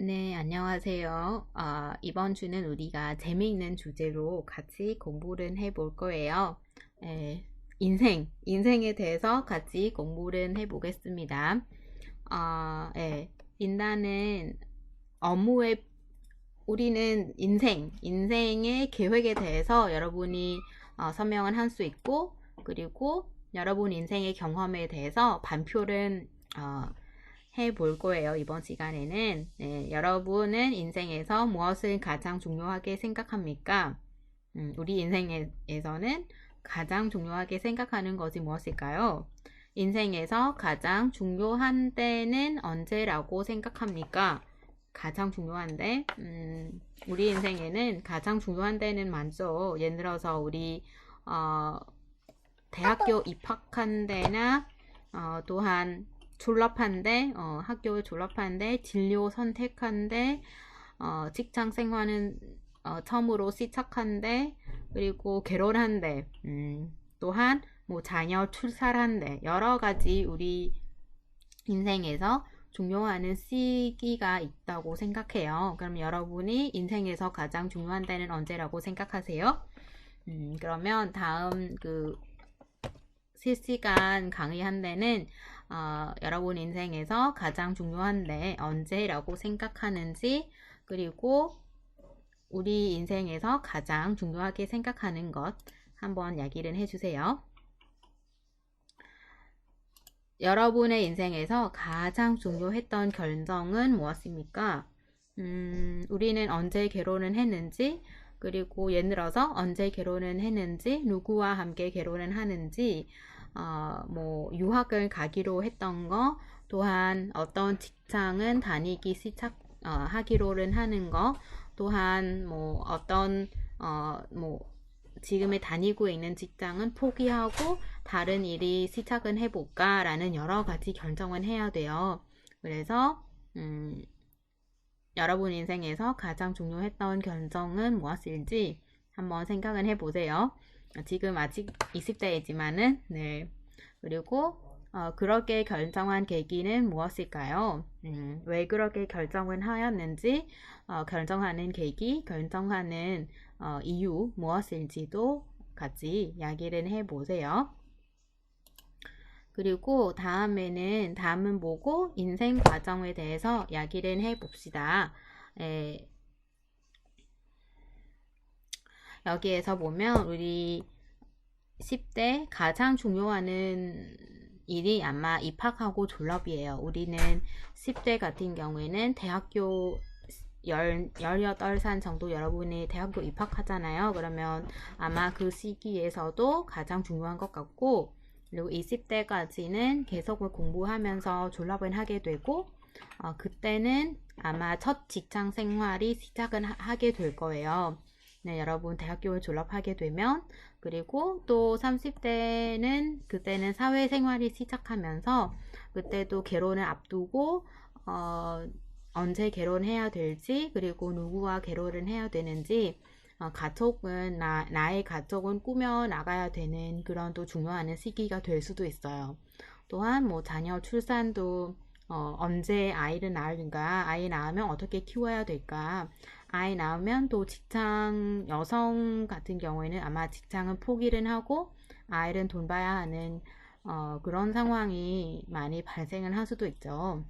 네, 안녕하세요. 아, 이번 주는 우리가 재미있는 주제로 같이 공부를 해볼 거예요. 에, 인생, 인생에 대해서 같이 공부를 해보겠습니다. 아, 예, 일단은 업무에 우리는 인생, 인생의 계획에 대해서 여러분이 어, 설명을 할 수 있고, 그리고 여러분 인생의 경험에 대해서 반표를 어, 해 볼 거예요. 이번 시간에는. 네, 여러분은 인생에서 무엇을 가장 중요하게 생각합니까? 음, 우리 인생에서는 가장 중요하게 생각하는 것이 무엇일까요? 인생에서 가장 중요한 때는 언제라고 생각합니까? 가장 중요한데, 음, 우리 인생에는 가장 중요한 때는 많죠. 예를 들어서 우리, 어, 대학교 입학한 데나, 어, 또한 졸업한데, 어, 학교 졸업한데, 진료 선택한데, 어, 직장 생활은 어, 처음으로 시작한데, 그리고 결혼한데, 음, 또한 뭐 자녀 출산한데, 여러 가지 우리 인생에서 중요한 시기가 있다고 생각해요. 그럼 여러분이 인생에서 가장 중요한 때는 언제라고 생각하세요? 음, 그러면 다음 그 실시간 강의한 데는 어, 여러분 인생에서 가장 중요한데 언제라고 생각하는지 그리고 우리 인생에서 가장 중요하게 생각하는 것 한번 이야기를 해주세요. 여러분의 인생에서 가장 중요했던 결정은 무엇입니까? 음, 우리는 언제 결혼을 했는지, 그리고 예를 들어서 언제 결혼을 했는지, 누구와 함께 결혼을 하는지, 어, 뭐 유학을 가기로 했던 거, 또한 어떤 직장은 다니기 시작 어, 하기로는 하는 거, 또한 뭐 어떤 어, 뭐 지금에 다니고 있는 직장은 포기하고 다른 일이 시작은 해볼까 라는 여러 가지 결정을 해야 돼요. 그래서 음, 여러분 인생에서 가장 중요했던 결정은 무엇일지 한번 생각을 해보세요. 지금 아직 20대이지만은 네. 그리고 어, 그렇게 결정한 계기는 무엇일까요? 음, 왜 그렇게 결정을 하였는지 어, 결정하는 계기, 결정하는 어, 이유 무엇일지도 같이 이야기를 해보세요. 그리고 다음에는 다음은 보고 인생 과정에 대해서 이야기를 해봅시다. 에, 여기에서 보면 우리 10대 가장 중요한 일이 아마 입학하고 졸업이에요. 우리는 10대 같은 경우에는 대학교 18살 정도 여러분이 대학교 입학하잖아요. 그러면 아마 그 시기에서도 가장 중요한 것 같고, 그리고 20대까지는 계속 공부하면서 졸업을 하게 되고, 어, 그때는 아마 첫 직장 생활이 시작은 하게 될 거예요. 네, 여러분 대학교를 졸업하게 되면 그리고 또 30대는 그때는 사회생활이 시작하면서 그때도 결혼을 앞두고 어, 언제 결혼해야 될지 그리고 누구와 결혼을 해야 되는지 어, 가족은 나, 나의 가족은 꾸며 나가야 되는 그런 또 중요한 시기가 될 수도 있어요. 또한 뭐 자녀 출산도 어, 언제 아이를 낳을까, 아이 낳으면 어떻게 키워야 될까, 아이 낳으면 또 직장 여성 같은 경우에는 아마 직장은 포기를 하고 아이는 돈 봐야 하는 어, 그런 상황이 많이 발생을 할 수도 있죠.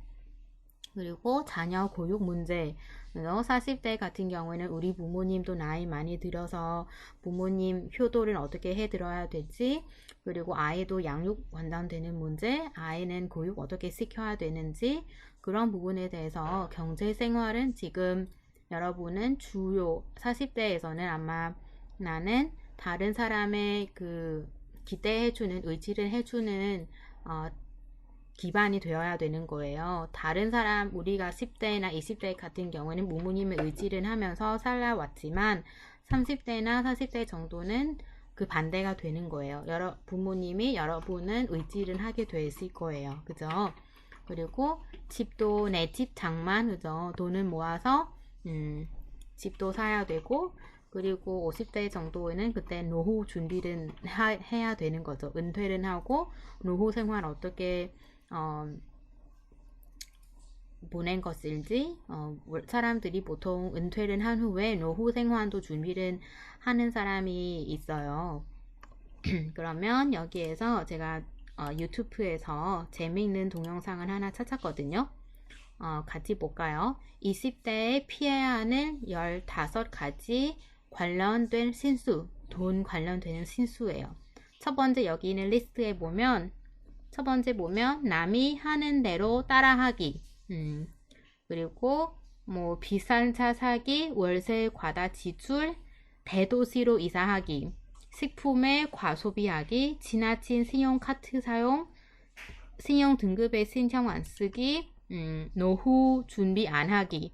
그리고 자녀 교육 문제. 40대 같은 경우에는 우리 부모님도 나이 많이 들어서 부모님 효도를 어떻게 해 들어야 될지, 그리고 아이도 양육 관련되는 문제, 아이는 교육 어떻게 시켜야 되는지, 그런 부분에 대해서 경제 생활은 지금 여러분은 주요 40대에서는 아마 나는 다른 사람의 그 기대해주는 의지를 해주는 어, 기반이 되어야 되는 거예요. 다른 사람 우리가 10대나 20대 같은 경우는 부모님의 의지를 하면서 살아왔지만 30대나 40대 정도는 그 반대가 되는 거예요. 여러 부모님이 여러분은 의지를 하게 되실 거예요. 그죠? 그리고 집도 내 집 장만 그죠? 돈을 모아서 음, 집도 사야 되고 그리고 50대 정도에는 그때 노후 준비를 하, 해야 되는 거죠. 은퇴를 하고 노후 생활 어떻게 어, 보낸 것일지 어, 월- 사람들이 보통 은퇴를 한 후에 노후 생활도 준비를 하는 사람이 있어요. 그러면 여기에서 제가 어, 유튜브에서 재미있는 동영상을 하나 찾았거든요. 어, 같이 볼까요? 20대에 피해야 하는 15가지 관련된 신수, 돈 관련되는 신수예요. 첫 번째 여기 있는 리스트에 보면 첫 번째 보면 남이 하는 대로 따라하기. 음, 그리고 뭐 비싼 차 사기, 월세 과다 지출, 대도시로 이사하기, 식품의 과소비하기, 지나친 신용카드 사용, 신용 등급의 신청 안 쓰기, 음, 노후 준비 안 하기,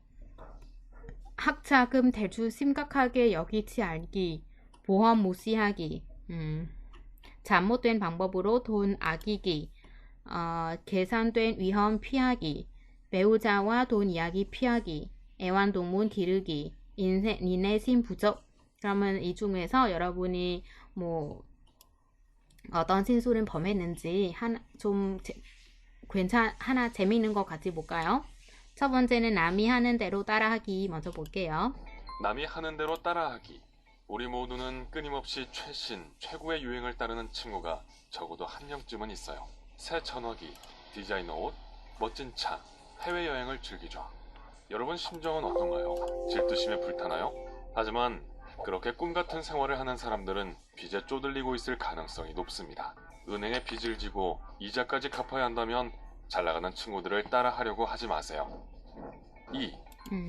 학자금 대출 심각하게 여기지 않기, 보험 무시하기, 음, 잘못된 방법으로 돈 아끼기, 어, 계산된 위험 피하기, 배우자와 돈 이야기 피하기, 애완동물 기르기, 인생, 인내심 부족. 그러면 이 중에서 여러분이 뭐 어떤 신수를 범했는지 하나 좀 제- 괜찮 하나 재미있는 것 같이 볼까요? 첫 번째는 남이 하는 대로 따라하기 먼저 볼게요. 남이 하는 대로 따라하기. 우리 모두는 끊임없이 최신, 최고의 유행을 따르는 친구가 적어도 한 명쯤은 있어요. 새 전화기, 디자이너 옷, 멋진 차, 해외여행을 즐기죠. 여러분 심정은 어떤가요? 질투심에 불타나요? 하지만 그렇게 꿈 같은 생활을 하는 사람들은 빚에 쪼들리고 있을 가능성이 높습니다. 은행에 빚을 지고 이자까지 갚아야 한다면 잘 나가는 친구들을 따라하려고 하지 마세요. 2. 음,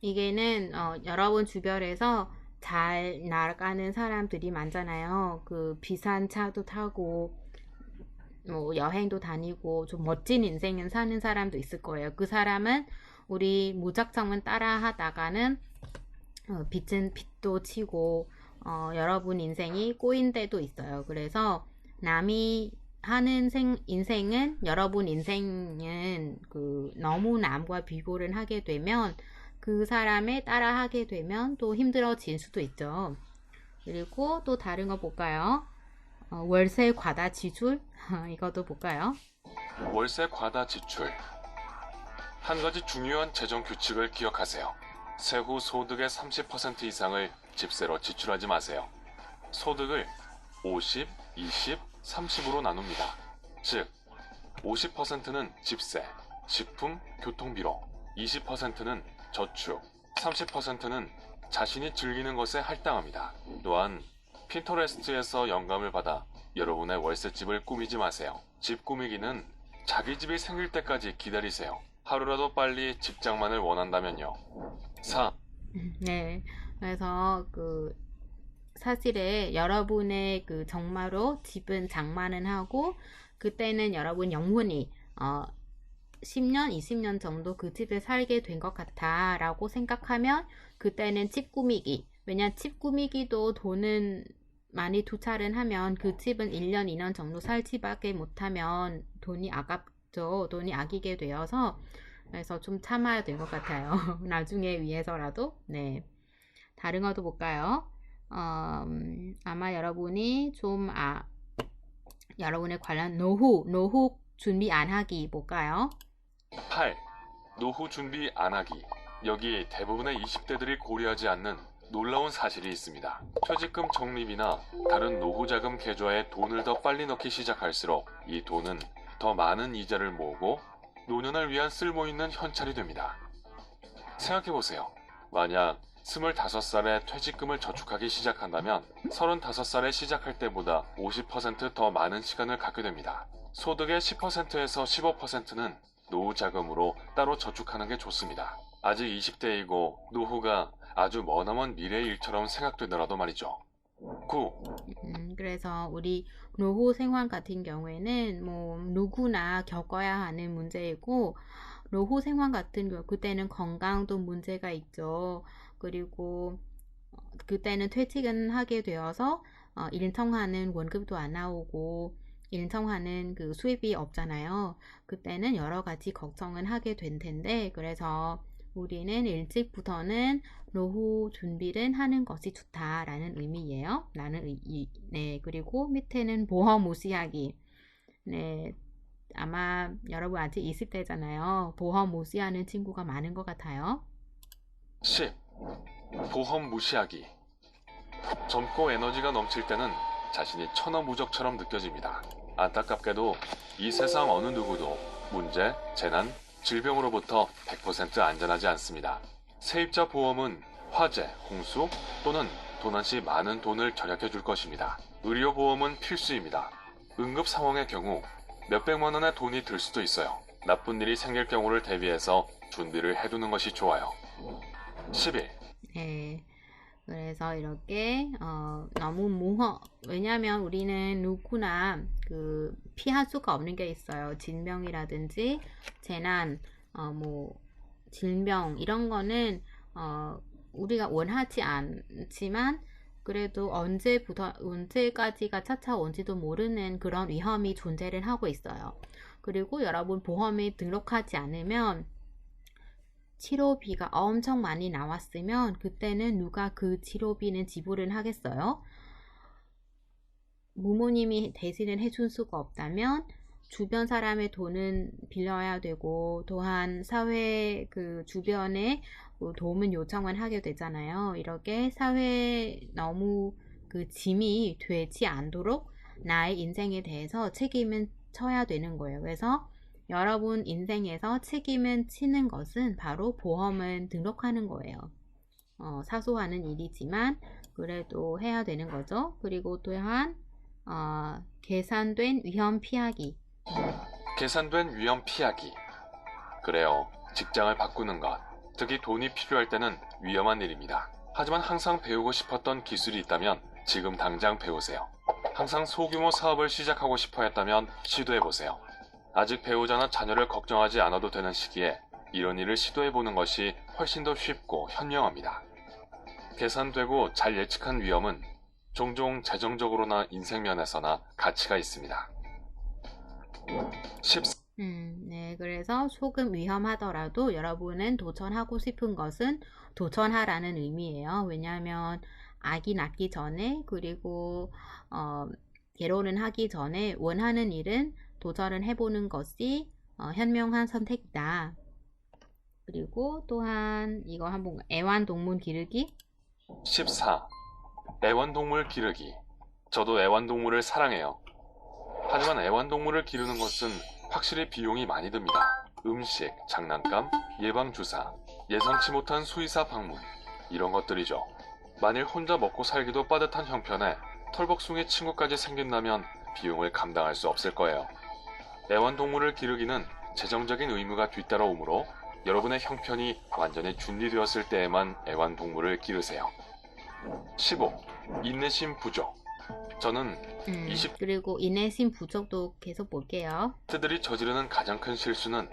이게는 어, 여러분 주변에서 잘 나가는 사람들이 많잖아요. 그 비싼 차도 타고 뭐 여행도 다니고 좀 멋진 인생을 사는 사람도 있을 거예요. 그 사람은 우리 무작정만 따라 하다가는 어, 빚은 빚도 치고 어, 여러분 인생이 꼬인 때도 있어요. 그래서 남이 하는 생, 인생은 여러분 인생은 그 너무 남과 비교를 하게 되면 그 사람에 따라 하게 되면 또 힘들어질 수도 있죠. 그리고 또 다른 거 볼까요? 어, 월세 과다 지출 이것도 볼까요? 월세 과다 지출. 한 가지 중요한 재정 규칙을 기억하세요. 세후 소득의 30% 이상을 집세로 지출하지 마세요. 소득을 50, 20, 30으로 나눕니다. 즉, 50%는 집세, 식품, 교통비로, 20%는 저축, 30%는 자신이 즐기는 것에 할당합니다. 또한 핀터레스트에서 영감을 받아 여러분의 월세집을 꾸미지 마세요. 집 꾸미기는 자기 집이 생길 때까지 기다리세요. 하루라도 빨리 직장만을 원한다면요. 4. 네. 그래서 그 사실에 여러분의 그 정말로 집은 장만은 하고 그때는 여러분 영혼이 어 10년, 20년 정도 그 집에 살게 된 것 같아 라고 생각하면 그때는 집 꾸미기. 왜냐 집 꾸미기도 돈은 많이 투자를 하면 그 집은 1년, 2년 정도 살지밖에 못하면 돈이 아깝죠. 돈이 아끼게 되어서 그래서 좀 참아야 될 것 같아요. 나중에 위해서라도. 네. 다른 것도 볼까요? 음, 아마 여러분이 좀, 아, 여러분의 관련 노후, 노후 준비 안 하기 볼까요? 8. 노후 준비 안 하기. 여기 대부분의 20대들이 고려하지 않는 놀라운 사실이 있습니다. 퇴직금 적립이나 다른 노후 자금 계좌에 돈을 더 빨리 넣기 시작할수록 이 돈은 더 많은 이자를 모으고 노년을 위한 쓸모 있는 현찰이 됩니다. 생각해 보세요. 만약 25살에 퇴직금을 저축하기 시작한다면 35살에 시작할 때보다 50%더 많은 시간을 갖게 됩니다. 소득의 10%에서 15%는 노후 자금으로 따로 저축하는 게 좋습니다. 아직 20대이고 노후가 아주 머나먼 미래의 일처럼 생각되더라도 말이죠. 9. 음, 그래서 우리 노후 생활 같은 경우에는 뭐 누구나 겪어야 하는 문제이고 노후 생활 같은 경우 그때는 건강도 문제가 있죠. 그리고 어, 그때는 퇴직은 하게 되어서 어, 일정하는 월급도 안 나오고 일정하는 그 수입이 없잖아요. 그때는 여러 가지 걱정은 하게 된 텐데 그래서 우리는 일찍부터는 노후 준비를 하는 것이 좋다라는 의미예요. 나는 의, 이, 네 그리고 밑에는 보험 무시하기. 네 아마 여러분 아직 20대잖아요. 보험 무시하는 친구가 많은 것 같아요. 10. 보험 무시하기. 젊고 에너지가 넘칠 때는 자신이 천하무적처럼 느껴집니다. 안타깝게도 이 세상 어느 누구도 문제, 재난, 질병으로부터 100% 안전하지 않습니다. 세입자 보험은 화재, 홍수 또는 도난 시 많은 돈을 절약해 줄 것입니다. 의료 보험은 필수입니다. 응급 상황의 경우 몇백만 원의 돈이 들 수도 있어요. 나쁜 일이 생길 경우를 대비해서 준비를 해두는 것이 좋아요. 11. 네. 그래서 이렇게 어, 너무 무허 왜냐하면 우리는 누구나 그 피할 수가 없는 게 있어요. 질병이라든지 재난, 어, 뭐 질병 이런 거는 어, 우리가 원하지 않지만 그래도 언제부터 언제까지가 찾아온지도 모르는 그런 위험이 존재를 하고 있어요. 그리고 여러분 보험에 등록하지 않으면 치료비가 엄청 많이 나왔으면 그때는 누가 그 치료비는 지불을 하겠어요? 부모님이 대신을 해줄 수가 없다면 주변 사람의 돈은 빌려야 되고 또한 사회 그 주변에 뭐 도움을 요청만 하게 되잖아요. 이렇게 사회에 너무 그 짐이 되지 않도록 나의 인생에 대해서 책임은 져야 되는 거예요. 그래서 여러분 인생에서 책임을 지는 것은 바로 보험을 등록하는 거예요. 어, 사소하는 일이지만 그래도 해야 되는 거죠. 그리고 또한 어, 계산된 위험 피하기. 계산된 위험 피하기. 그래요. 직장을 바꾸는 것. 특히 돈이 필요할 때는 위험한 일입니다. 하지만 항상 배우고 싶었던 기술이 있다면 지금 당장 배우세요. 항상 소규모 사업을 시작하고 싶어 했다면 시도해 보세요. 아직 배우자나 자녀를 걱정하지 않아도 되는 시기에 이런 일을 시도해 보는 것이 훨씬 더 쉽고 현명합니다. 계산되고 잘 예측한 위험은 종종 재정적으로나 인생면에서나 가치가 있습니다. 14. 음, 네. 그래서 조금 위험하더라도 여러분은 도전하고 싶은 것은 도전하라는 의미예요. 왜냐하면 아기 낳기 전에 그리고 어, 결혼을 하기 전에 원하는 일은 도전을 해보는 것이 어, 현명한 선택이다. 그리고 또한 이거 한번 애완동물 기르기 14. 애완동물 기르기. 저도 애완동물을 사랑해요. 하지만 애완동물을 기르는 것은 확실히 비용이 많이 듭니다. 음식, 장난감, 예방주사, 예상치 못한 수의사 방문, 이런 것들이죠. 만일 혼자 먹고 살기도 빠듯한 형편에 털복숭이 친구까지 생긴다면 비용을 감당할 수 없을 거예요. 애완동물을 기르기는 재정적인 의무가 뒤따라오므로 여러분의 형편이 완전히 준비되었을 때에만 애완동물을 기르세요. 15. 인내심 부족. 저는 음, 20 그리고 인내심 부족도 계속 볼게요. 들이 저지르는 가장 큰 실수는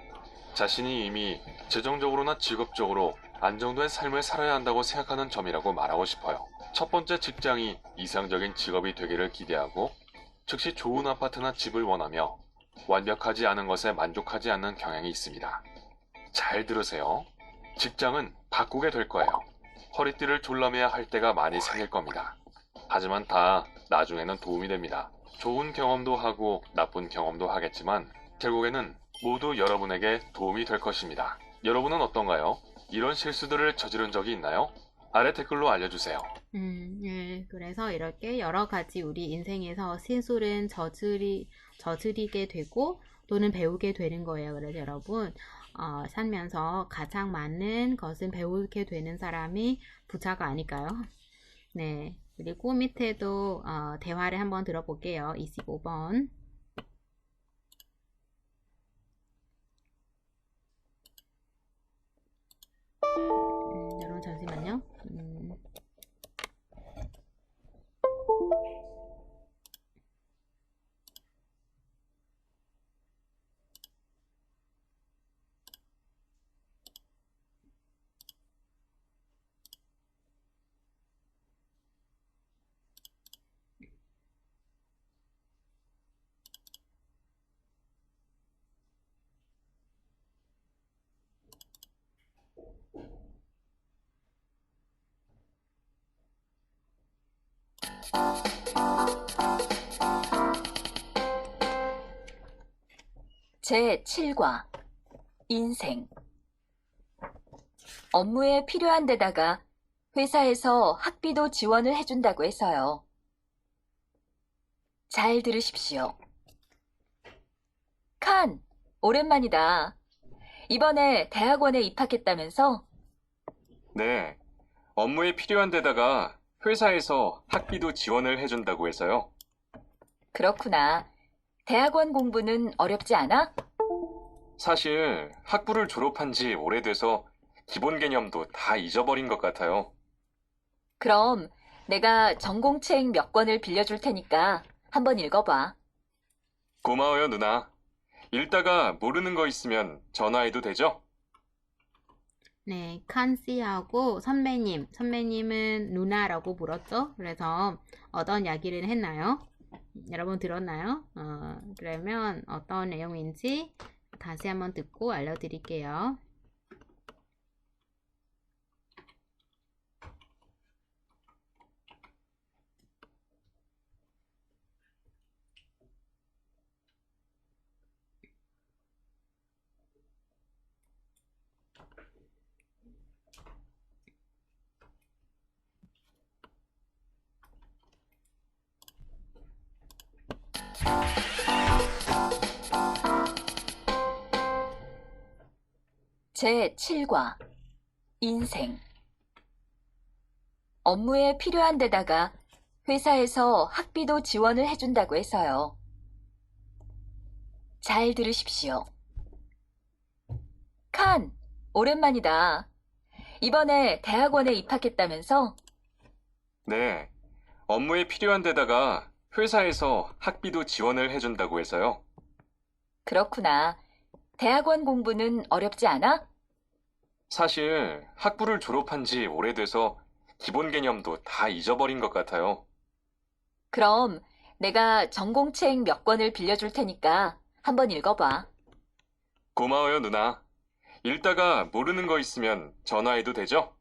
자신이 이미 재정적으로나 직업적으로 안정된 삶을 살아야 한다고 생각하는 점이라고 말하고 싶어요. 첫 번째 직장이 이상적인 직업이 되기를 기대하고 즉시 좋은 아파트나 집을 원하며 완벽하지 않은 것에 만족하지 않는 경향이 있습니다. 잘 들으세요. 직장은 바꾸게 될 거예요. 허리띠를 졸라매야 할 때가 많이 생길 겁니다. 하지만 다 나중에는 도움이 됩니다. 좋은 경험도 하고 나쁜 경험도 하겠지만 결국에는 모두 여러분에게 도움이 될 것입니다. 여러분은 어떤가요? 이런 실수들을 저지른 적이 있나요? 아래 댓글로 알려주세요. 음, 예, 그래서 이렇게 여러 가지 우리 인생에서 실수를 저지리, 저지르게 되고 또는 배우게 되는 거예요. 그래서 여러분, 어, 살면서 가장 많은 것은 배우게 되는 사람이 부자가 아닐까요? 네. 그리고 밑에도 어, 대화를 한번 들어볼게요. 25번. 음, 여러분 잠시만요. 제7과 인생 업무에 필요한 데다가 회사에서 학비도 지원을 해준다고 해서요. 잘 들으십시오. 칸, 오랜만이다. 이번에 대학원에 입학했다면서? 네, 업무에 필요한 데다가 회사에서 학비도 지원을 해준다고 해서요. 그렇구나. 대학원 공부는 어렵지 않아? 사실 학부를 졸업한 지 오래돼서 기본 개념도 다 잊어버린 것 같아요. 그럼 내가 전공책 몇 권을 빌려줄 테니까 한번 읽어봐. 고마워요, 누나. 읽다가 모르는 거 있으면 전화해도 되죠? 네, 칸씨하고 선배님, 선배님은 누나라고 불렀죠? 그래서 어떤 이야기를 했나요? 여러분 들었나요? 어, 그러면 어떤 내용인지 다시 한번 듣고 알려드릴게요. 제7과 인생 업무에 필요한 데다가 회사에서 학비도 지원을 해준다고 해서요. 잘 들으십시오. 칸, 오랜만이다. 이번에 대학원에 입학했다면서? 네, 업무에 필요한 데다가 회사에서 학비도 지원을 해준다고 해서요. 그렇구나. 대학원 공부는 어렵지 않아? 사실 학부를 졸업한 지 오래돼서 기본 개념도 다 잊어버린 것 같아요. 그럼 내가 전공책 몇 권을 빌려줄 테니까 한번 읽어봐. 고마워요, 누나. 읽다가 모르는 거 있으면 전화해도 되죠?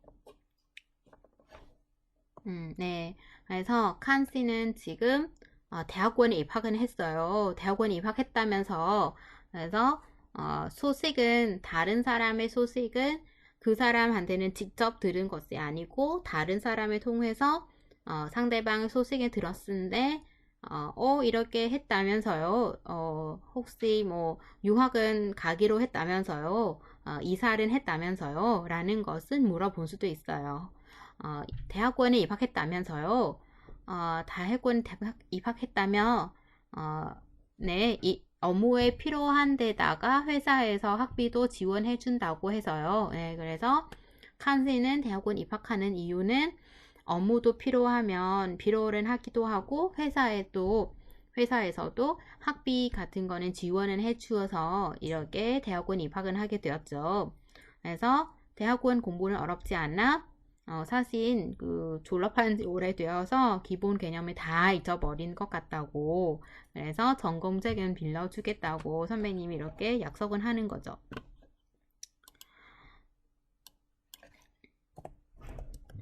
음, 네. 그래서 칸 씨는 지금 어, 대학원에 입학은 했어요. 대학원에 입학했다면서 그래서 어, 소식은 다른 사람의 소식은 그 사람한테는 직접 들은 것이 아니고 다른 사람을 통해서 어, 상대방의 소식을 들었는데 어, 어, 이렇게 했다면서요. 어, 혹시 뭐 유학은 가기로 했다면서요. 어, 이사를 했다면서요. 라는 것은 물어볼 수도 있어요. 어, 대학원에 입학했다면서요. 어, 대학원 대학 입학했다며, 어, 네, 이 업무에 필요한 데다가 회사에서 학비도 지원해 준다고 해서요. 네, 그래서 칸씨는 대학원 입학하는 이유는 업무도 필요하면 필요를 하기도 하고 회사에도 회사에서도 학비 같은 거는 지원을 해 주어서 이렇게 대학원 입학을 하게 되었죠. 그래서 대학원 공부는 어렵지 않나? 어, 사실 그 졸업한 지 오래되어서 기본 개념을 다 잊어버린 것 같다고 그래서 전공책은 빌려주겠다고 선배님이 이렇게 약속은 하는 거죠.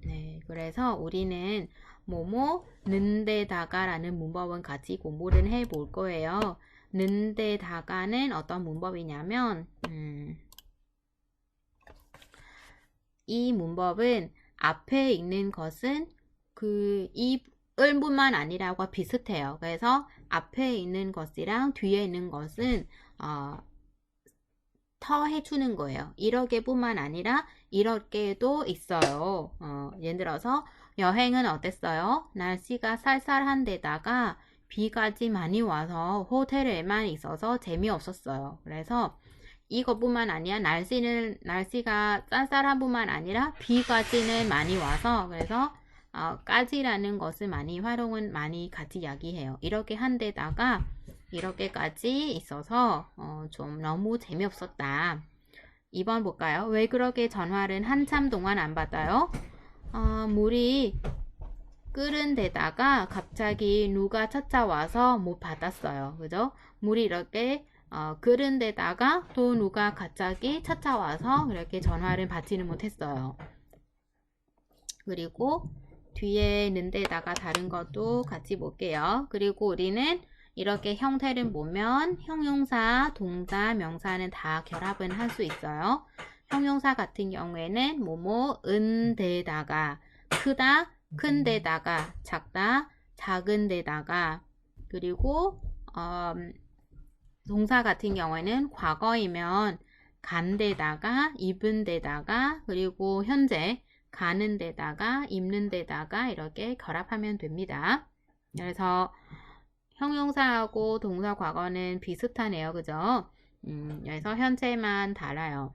네, 그래서 우리는 뭐뭐 는데다가라는 문법은 같이 공부를 해 볼 거예요. 는데다가는 어떤 문법이냐면 음, 이 문법은 앞에 있는 것은 그 이을뿐만 아니라고 비슷해요. 그래서 앞에 있는 것이랑 뒤에 있는 것은 어, 더 해주는 거예요. 이렇게 뿐만 아니라 이렇게도 있어요. 어, 예를 들어서 여행은 어땠어요? 날씨가 쌀쌀한 데다가 비까지 많이 와서 호텔에만 있어서 재미없었어요. 그래서 이것뿐만 아니라 날씨는 날씨가 쌀쌀한 뿐만 아니라 비까지는 많이 와서 그래서 어, 까지라는 것을 많이 활용은 많이 같이 이야기해요. 이렇게 한 데다가 이렇게까지 있어서 어, 좀 너무 재미없었다. 2번 볼까요? 왜 그렇게 전화를 한참 동안 안 받아요? 어, 물이 끓은 데다가 갑자기 누가 찾아와서 못 받았어요. 그죠? 물이 이렇게 어, 끓은 데다가 또 누가 갑자기 찾아와서 이렇게 전화를 받지는 못했어요. 그리고 뒤에 있는 데다가 다른 것도 같이 볼게요. 그리고 우리는 이렇게 형태를 보면 형용사, 동사, 명사는 다 결합은 할 수 있어요. 형용사 같은 경우에는 뭐뭐 은 데다가 크다, 큰 데다가 작다, 작은 데다가 그리고 음, 동사 같은 경우에는 과거이면 간 데다가 입은 데다가 그리고 현재 가는 데다가 입는 데다가 이렇게 결합하면 됩니다. 그래서 형용사하고 동사 과거는 비슷하네요. 그죠? 음, 그래서 현재만 달라요.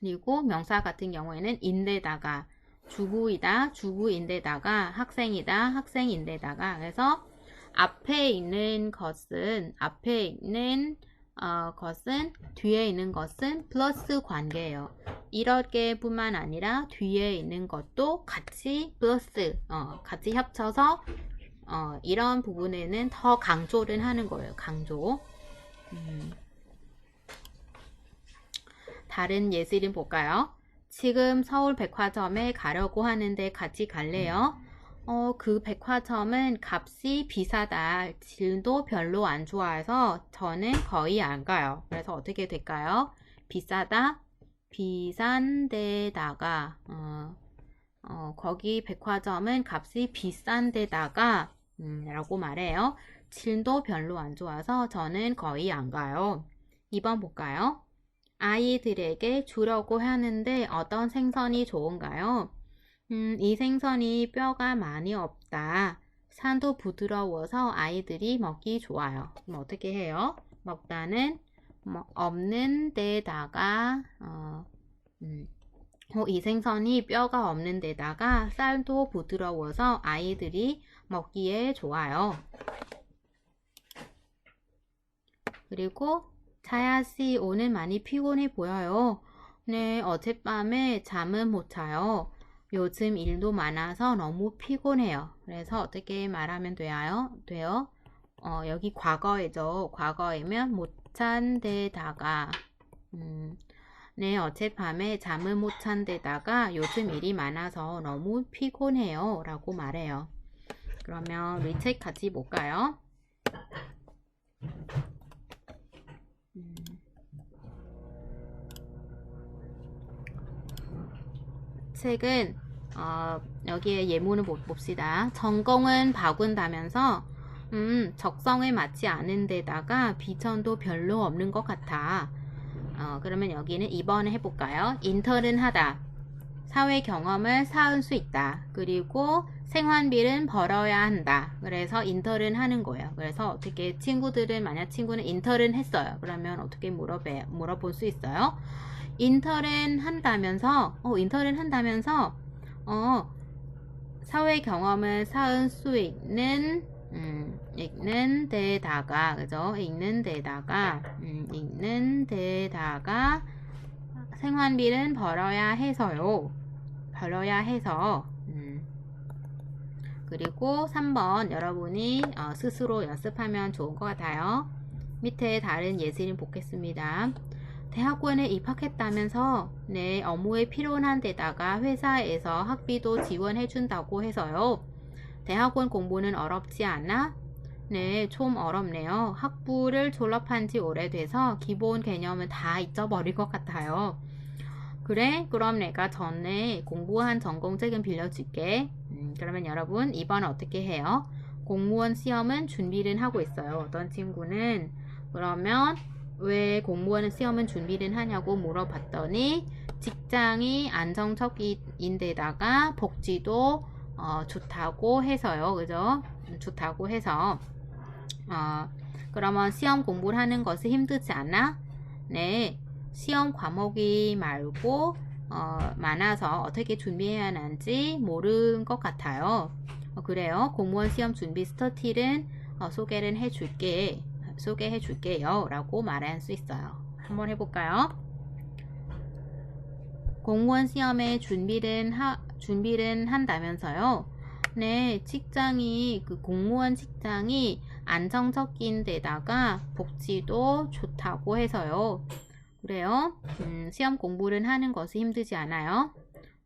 그리고 명사 같은 경우에는 인데다가 주구이다, 주구인데다가 학생이다, 학생인데다가 그래서 앞에 있는 것은 앞에 있는 어, 것은 뒤에 있는 것은 플러스 관계예요. 이렇게 뿐만 아니라 뒤에 있는 것도 같이 플러스 어, 같이 합쳐서 어, 이런 부분에는 더 강조를 하는 거예요. 강조. 음. 다른 예시를 볼까요? 지금 서울 백화점에 가려고 하는데 같이 갈래요? 어, 그 백화점은 값이 비싸다. 질도 별로 안 좋아해서 저는 거의 안 가요. 그래서 어떻게 될까요? 비싸다. 비싼 데다가, 어, 어, 거기 백화점은 값이 비싼 데다가, 음, 라고 말해요. 질도 별로 안 좋아서 저는 거의 안 가요. 2번 볼까요? 아이들에게 주려고 하는데 어떤 생선이 좋은가요? 음, 이 생선이 뼈가 많이 없다. 산도 부드러워서 아이들이 먹기 좋아요. 그럼 어떻게 해요? 먹다는 뭐, 없는 데다가 어, 음, 어, 이 생선이 뼈가 없는 데다가 쌀도 부드러워서 아이들이 먹기에 좋아요. 그리고 차야 씨 오늘 많이 피곤해 보여요. 네, 어젯밤에 잠은 못 자요. 요즘 일도 많아서 너무 피곤해요. 그래서 어떻게 말하면 돼요? 돼요? 어, 여기 과거이죠. 과거이면 못 잔 데다가 음, 네, 어젯밤에 잠을 못 잔 데다가 요즘 일이 많아서 너무 피곤해요. 라고 말해요. 그러면 리책 같이 볼까요? 음. 책은 어, 여기에 예문을 보- 봅시다. 전공은 바꾼다면서 음, 적성에 맞지 않은 데다가 비천도 별로 없는 것 같아. 어, 그러면 여기는 2번 해볼까요? 인턴은 하다. 사회 경험을 쌓을 수 있다. 그리고 생활비는 벌어야 한다. 그래서 인턴은 하는 거예요. 그래서 어떻게 친구들은 만약 친구는 인턴은 했어요. 그러면 어떻게 물어봐, 물어볼 수 있어요? 인턴은 한다면서, 어, 인턴은 한다면서, 어, 사회 경험을 쌓을 수 있는, 음, 있는 데다가, 그죠? 있는 데다가, 음, 있는 데다가 생활비는 벌어야 해서요. 벌어야 해서, 음. 그리고 3번 여러분이 어, 스스로 연습하면 좋은 것 같아요. 밑에 다른 예시를 보겠습니다. 대학원에 입학했다면서 네, 업무에 필요한 데다가 회사에서 학비도 지원해 준다고 해서요. 대학원 공부는 어렵지 않아? 네, 좀 어렵네요. 학부를 졸업한 지 오래돼서 기본 개념은 다 잊어버릴 것 같아요. 그래? 그럼 내가 전에 공부한 전공책은 빌려줄게. 음, 그러면 여러분, 이번은 어떻게 해요? 공무원 시험은 준비를 하고 있어요. 어떤 친구는 그러면 왜 공무원 시험은 준비를 하냐고 물어봤더니 직장이 안정적인데다가 복지도 어, 좋다고 해서요. 그죠? 음, 좋다고 해서 어, 그러면 시험 공부를 하는 것이 힘들지 않아? 네. 시험 과목이 말고 어, 많아서 어떻게 준비해야 하는지 모르는 것 같아요. 어, 그래요. 공무원 시험 준비 스터티는 어, 소개를 해줄게. 소개해 줄게요. 라고 말할 수 있어요. 한번 해볼까요? 공무원 시험에 준비를, 하, 준비를 한다면서요? 네, 직장이, 그 공무원 직장이 안정적인 데다가 복지도 좋다고 해서요. 그래요? 음, 시험 공부를 하는 것이 힘들지 않아요?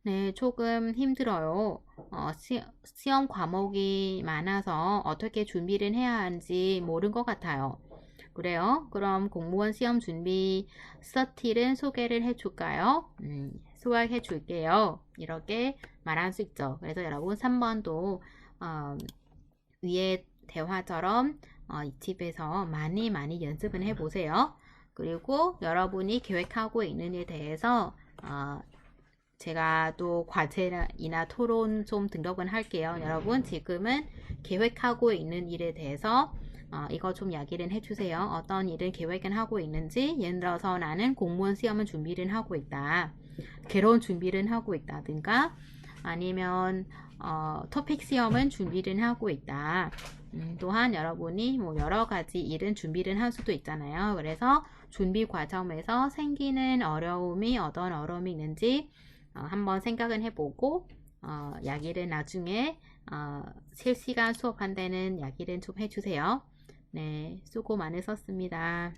네, 조금 힘들어요. 어, 시, 시험 과목이 많아서 어떻게 준비를 해야 하는지 모른 것 같아요. 그래요? 그럼 공무원 시험 준비 서티를 소개를 해줄까요? 음, 소개해 줄게요. 이렇게 말할 수 있죠. 그래서 여러분 3번도 어, 위에 대화처럼 어, 이 팁에서 많이 많이 연습을 해보세요. 그리고 여러분이 계획하고 있는 일에 대해서 어, 제가 또 과제나 토론 좀 등록은 할게요. 여러분 지금은 계획하고 있는 일에 대해서 어, 이거 좀 이야기를 해주세요. 어떤 일을 계획은 하고 있는지 예를 들어서 나는 공무원 시험을 준비를 하고 있다. 결혼 준비를 하고 있다든가 아니면 어, 토픽 시험은 준비를 하고 있다. 음, 또한 여러분이 뭐 여러 가지 일은 준비를 할 수도 있잖아요. 그래서 준비 과정에서 생기는 어려움이 어떤 어려움이 있는지 어, 한번 생각은 해보고 어, 이야기를 나중에 어, 실시간 수업한 데는 이야기를 좀 해주세요. 네, 수고 많으셨습니다.